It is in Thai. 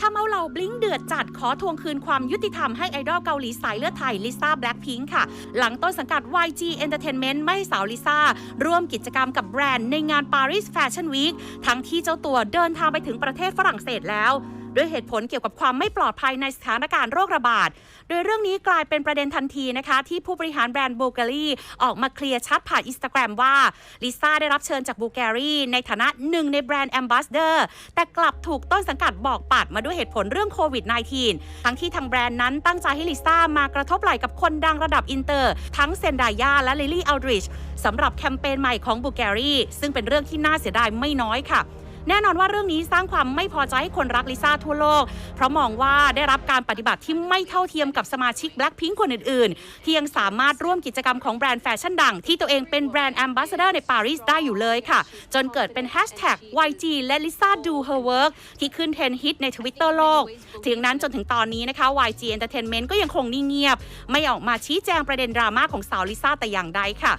ทำเอาเหล่าบลิงเดือดจัดขอทวงคืนความยุติธรรมให้ไอดอลเกาหลีสายเลือดไทยลิซ่าแบล็คพิงค์ค่ะ หลังต้นสังกัด YG Entertainment ไม่ให้สาวลิซ่า ร่วมกิจกรรมกับแบรนด์ในงาน Paris Fashion Week ทั้งที่เจ้าตัวเดินทางไปถึงประเทศฝรั่งเศสแล้ว ด้วยเหตุผลเกี่ยวกับความไม่ปลอดภัยในสถานการณ์โรคระบาด โดยเรื่องนี้กลายเป็นประเด็นทันทีนะคะที่ผู้บริหารแบรนด์บูการีออกมาเคลียร์ชัดผ่านอินสตาแกรมว่าลิซ่าได้รับเชิญจากบูการีในฐานะหนึ่งในแบรนด์แอมบาสเดอร์แต่กลับถูกต้นสังกัดบอกปัดมาด้วยเหตุผลเรื่องโควิด -19 ทั้งที่ทางแบรนด์นั้นตั้งใจให้ลิซ่ามากระทบไหล่กับคนดังระดับอินเตอร์ ทั้งเซนดายาและลิลลี่อัลดริชสำหรับแคมเปญใหม่ของบูการีซึ่งเป็นเรื่องที่น่าเสียดายไม่น้อยค่ะ แน่นอนว่าเรื่องนี้สร้างความไม่พอใจให้คนรักลิซ่าทั่วโลก เพราะมองว่าได้รับการปฏิบัติที่ไม่เท่าเทียมกับสมาชิก Blackpink คนอื่นๆ ที่ยังสามารถร่วมกิจกรรมของแบรนด์แฟชั่นดัง ที่ตัวเองเป็นแบรนด์แอมบาสเดอร์ในปารีสได้อยู่เลยค่ะ จนเกิดเป็นแฮชแท็ก YG และ Lisa do her work ที่ขึ้นเทรนฮิตในทวิตเตอร์โลก ถึงนั้นจนถึงตอนนี้นะคะ YG Entertainment ก็ยังคงนิ่งเงียบ ไม่ออกมาชี้แจงประเด็นดราม่าของสาวลิซ่าแต่อย่างใดค่ะ